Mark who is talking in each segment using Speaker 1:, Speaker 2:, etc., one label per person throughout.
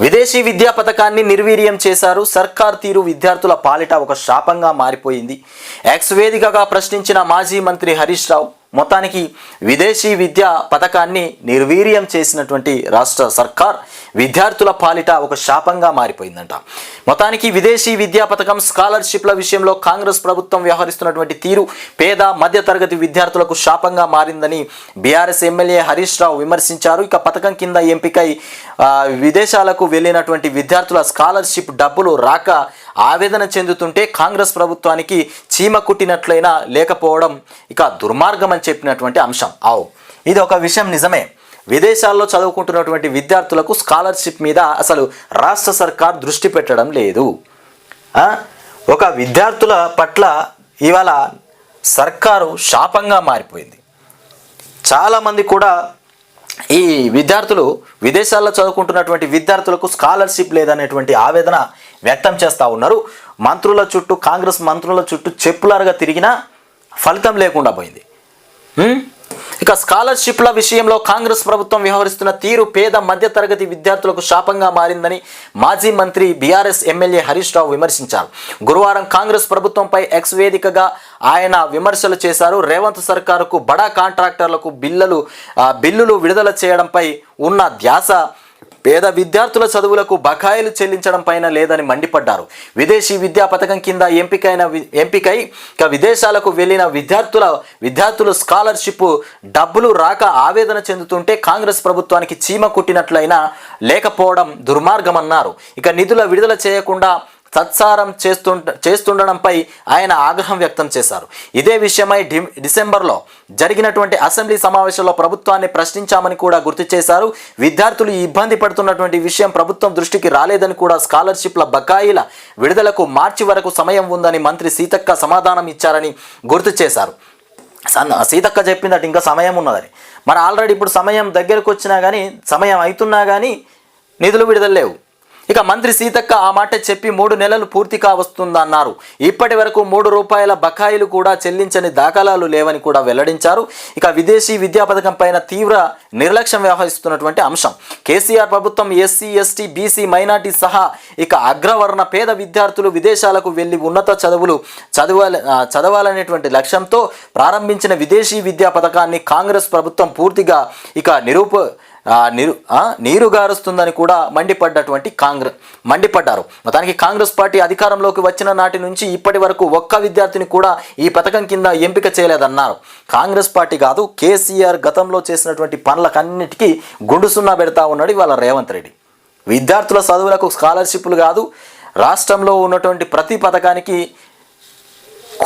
Speaker 1: విదేశీ విద్యా పథకాన్ని నిర్వీర్యం చేశారు. సర్కార్ తీరు విద్యార్థుల పాలిట ఒక శాపంగా మారిపోయింది. ఎక్స్ వేదికగా ప్రశ్నించిన మాజీ మంత్రి హరీష్ రావు మొత్తానికి విదేశీ విద్యా పథకాన్ని నిర్వీర్యం చేసినటువంటి రాష్ట్ర సర్కార్ విద్యార్థుల పాలిట ఒక శాపంగా మారిపోయిందంట. మొత్తానికి విదేశీ విద్యా పథకం స్కాలర్షిప్ల విషయంలో కాంగ్రెస్ ప్రభుత్వం వ్యవహరిస్తున్నటువంటి తీరు పేద మధ్యతరగతి విద్యార్థులకు శాపంగా మారిందని బీఆర్ఎస్ ఎమ్మెల్యే హరీష్ రావు విమర్శించారు. ఇక పథకం కింద ఎంపికై విదేశాలకు వెళ్ళినటువంటి విద్యార్థుల స్కాలర్షిప్ డబ్బులు రాక ఆవేదన చెందుతుంటే కాంగ్రెస్ ప్రభుత్వానికి చీమ కుట్టినట్లయినా లేకపోవడం ఇక దుర్మార్గం అని చెప్పినటువంటి అంశం. ఆవు. ఇది ఒక విషయం నిజమే. విదేశాల్లో చదువుకుంటున్నటువంటి విద్యార్థులకు స్కాలర్షిప్ మీద అసలు రాష్ట్ర సర్కార్ దృష్టి పెట్టడం లేదు. ఒక విద్యార్థుల పట్ల ఇవాళ సర్కారు శాపంగా మారిపోయింది. చాలామంది కూడా ఈ విద్యార్థులు విదేశాల్లో చదువుకుంటున్నటువంటి విద్యార్థులకు స్కాలర్షిప్ లేదనేటువంటి ఆవేదన వ్యక్తం చేస్తూ ఉన్నారు. మంత్రుల చుట్టూ కాంగ్రెస్ మంత్రుల చుట్టూ చెప్పులారుగా తిరిగినా ఫలితం లేకుండా పోయింది. ఇక స్కాలర్షిప్ల విషయంలో కాంగ్రెస్ ప్రభుత్వం వ్యవహరిస్తున్న తీరు పేద మధ్యతరగతి విద్యార్థులకు శాపంగా మారిందని మాజీ మంత్రి బీఆర్ఎస్ ఎమ్మెల్యే హరీష్ రావు విమర్శించారు. గురువారం కాంగ్రెస్ ప్రభుత్వంపై ఎక్స్ వేదికగా ఆయన విమర్శలు చేశారు. రేవంత్ సర్కారుకు బడా కాంట్రాక్టర్లకు బిల్లులు బిల్లులు విడుదల చేయడంపై ఉన్న ధ్యాస పేద విద్యార్థుల చదువులకు బకాయిలు చెల్లించడం పైన లేదని మండిపడ్డారు. విదేశీ విద్యా పథకం కింద ఎంపికైన ఎంపికై ఇక విదేశాలకు వెళ్ళిన విద్యార్థుల విద్యార్థులు స్కాలర్షిప్ డబ్బులు రాక ఆవేదన చెందుతుంటే కాంగ్రెస్ ప్రభుత్వానికి చీమ కుట్టినట్లయినా లేకపోవడం దుర్మార్గమన్నారు. ఇక నిధుల విడుదల చేయకుండా సత్సారం చేస్తుండ చేస్తుండడంపై ఆయన ఆగ్రహం వ్యక్తం చేశారు. ఇదే విషయమై డి డిసెంబర్లో జరిగినటువంటి అసెంబ్లీ సమావేశంలో ప్రభుత్వాన్ని ప్రశ్నించామని కూడా గుర్తు చేశారు. విద్యార్థులు ఇబ్బంది పడుతున్నటువంటి విషయం ప్రభుత్వం దృష్టికి రాలేదని కూడా స్కాలర్షిప్ల బకాయిల విడుదలకు మార్చి వరకు సమయం ఉందని మంత్రి సీతక్క సమాధానం ఇచ్చారని గుర్తు చేశారు. సన్న సీతక్క చెప్పిందట ఇంకా సమయం ఉన్నదని. మరి ఆల్రెడీ ఇప్పుడు సమయం దగ్గరకు వచ్చినా కానీ సమయం అవుతున్నా కానీ నిధులు విడుదల లేవు. ఇక మంత్రి సీతక్క ఆ మాట చెప్పి మూడు నెలలు పూర్తి కావస్తుందన్నారు. ఇప్పటి వరకు మూడు రూపాయల బకాయిలు కూడా చెల్లించని దాఖలాలు లేవని కూడా వెల్లడించారు. ఇక విదేశీ విద్యా పథకం పైన తీవ్ర నిర్లక్ష్యం వ్యవహరిస్తున్నటువంటి అంశం. కేసీఆర్ ప్రభుత్వం ఎస్సీ ఎస్టీ బీసీ మైనార్టీ సహా ఇక అగ్రవర్ణ పేద విద్యార్థులు విదేశాలకు వెళ్ళి ఉన్నత చదువులు చదవాలి చదవాలనేటువంటి లక్ష్యంతో ప్రారంభించిన విదేశీ విద్యా పథకాన్ని కాంగ్రెస్ ప్రభుత్వం పూర్తిగా ఇక నిరూప నీరు నీరు గారుస్తుందని కూడా మండిపడ్డటువంటి కాంగ్రెస్ మండిపడ్డారు. మొత్తానికి కాంగ్రెస్ పార్టీ అధికారంలోకి వచ్చిన నాటి నుంచి ఇప్పటి వరకు ఒక్క విద్యార్థిని కూడా ఈ పథకం కింద ఎంపిక చేయలేదన్నారు. కాంగ్రెస్ పార్టీ కాదు కేసీఆర్ గతంలో చేసినటువంటి పనులకన్నిటికీ గుండు సున్నా పెడతా ఉన్నాడు ఇవాళ రేవంత్ రెడ్డి. విద్యార్థుల చదువులకు స్కాలర్షిప్లు కాదు రాష్ట్రంలో ఉన్నటువంటి ప్రతి పథకానికి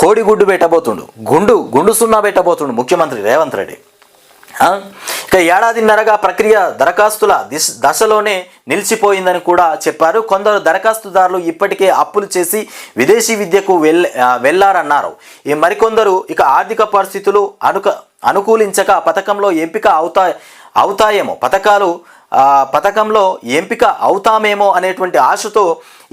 Speaker 1: కోడిగుడ్డు పెట్టబోతుండు. గుండు గుండు సున్నా పెట్టబోతుండు ముఖ్యమంత్రి రేవంత్ రెడ్డి. ఇక ఏడాదిన్నరగా ప్రక్రియ దరఖాస్తుల దిశ దశలోనే నిలిచిపోయిందని కూడా చెప్పారు. కొందరు దరఖాస్తుదారులు ఇప్పటికే అప్పులు చేసి విదేశీ విద్యకు వెళ్ళ వెళ్ళారన్నారు ఈ మరికొందరు ఇక ఆర్థిక పరిస్థితులు అనుక అనుకూలించక పథకంలో ఎంపిక అవుతా అవుతాయేమో. పథకాలు పథకంలో ఎంపిక అవుతామేమో అనేటువంటి ఆశతో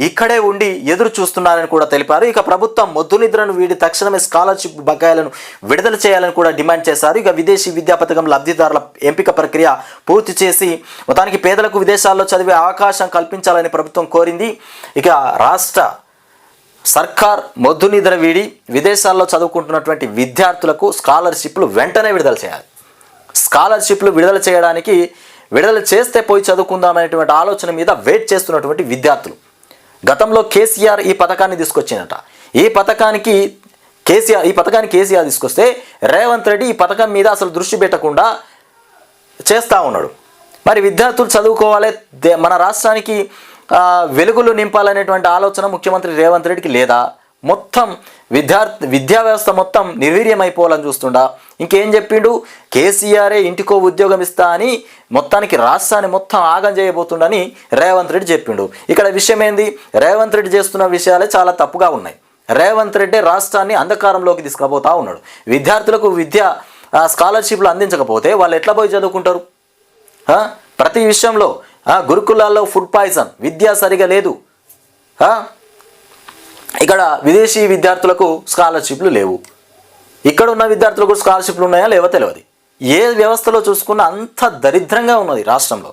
Speaker 1: ఇక్కడే ఉండి ఎదురు చూస్తున్నారని కూడా తెలిపారు. ఇక ప్రభుత్వం మొద్దు నిద్రను వీడి తక్షణమే స్కాలర్షిప్ బకాయిలను విడుదల చేయాలని కూడా డిమాండ్ చేశారు. ఇక విదేశీ విద్యా పథకం లబ్ధిదారుల ఎంపిక ప్రక్రియ పూర్తి చేసి మొత్తానికి పేదలకు విదేశాల్లో చదివే అవకాశం కల్పించాలని ప్రభుత్వం కోరింది. ఇక రాష్ట్ర సర్కార్ మొద్దు నిద్ర వీడి విదేశాల్లో చదువుకుంటున్నటువంటి విద్యార్థులకు స్కాలర్షిప్లు వెంటనే విడుదల చేయాలి. స్కాలర్షిప్లు విడుదల చేయడానికి విడుదల చేస్తే పోయి చదువుకుందాం అనేటువంటి ఆలోచన మీద వెయిట్ చేస్తున్నటువంటి విద్యార్థులు. గతంలో కేసీఆర్ ఈ పథకాన్ని తీసుకొచ్చిందట ఈ పథకానికి కేసీఆర్ ఈ పథకాన్ని కేసీఆర్ తీసుకొస్తే రేవంత్ రెడ్డి ఈ పథకం మీద అసలు దృష్టి పెట్టకుండా చేస్తూ ఉన్నాడు. మరి విద్యార్థులు చదువుకోవాలి. దే- మన రాష్ట్రానికి వెలుగులు నింపాలనేటువంటి ఆలోచన ముఖ్యమంత్రి రేవంత్ రెడ్డికి లేదా? మొత్తం విద్యార్థి విద్యా వ్యవస్థ మొత్తం నిర్వీర్యమైపోవాలని చూస్తుండా. ఇంకేం చెప్పిండు? కేసీఆరే ఇంటికో ఉద్యోగం ఇస్తా అని మొత్తానికి రాష్ట్రాన్ని మొత్తం ఆగం చేయబోతుండని రేవంత్ రెడ్డి చెప్పిండు. ఇక్కడ విషయం ఏంది రేవంత్ రెడ్డి చేస్తున్న విషయాలే చాలా తప్పుగా ఉన్నాయి. రేవంత్ రెడ్డి రాష్ట్రాన్ని అంధకారంలోకి తీసుకుపోతా ఉన్నాడు. విద్యార్థులకు విద్య స్కాలర్షిప్లు అందించకపోతే వాళ్ళు ఎట్లా పోయి చదువుకుంటారు? ప్రతి విషయంలో గురుకులాల్లో ఫుడ్ పాయిజన్ విద్య సరిగా లేదు. ఇక్కడ విదేశీ విద్యార్థులకు స్కాలర్షిప్లు లేవు. ఇక్కడ ఉన్న విద్యార్థులకు స్కాలర్షిప్లు ఉన్నాయా లేవో తెలియదు ఏ వ్యవస్థలో చూసుకున్నా అంత దరిద్రంగా ఉన్నది రాష్ట్రంలో.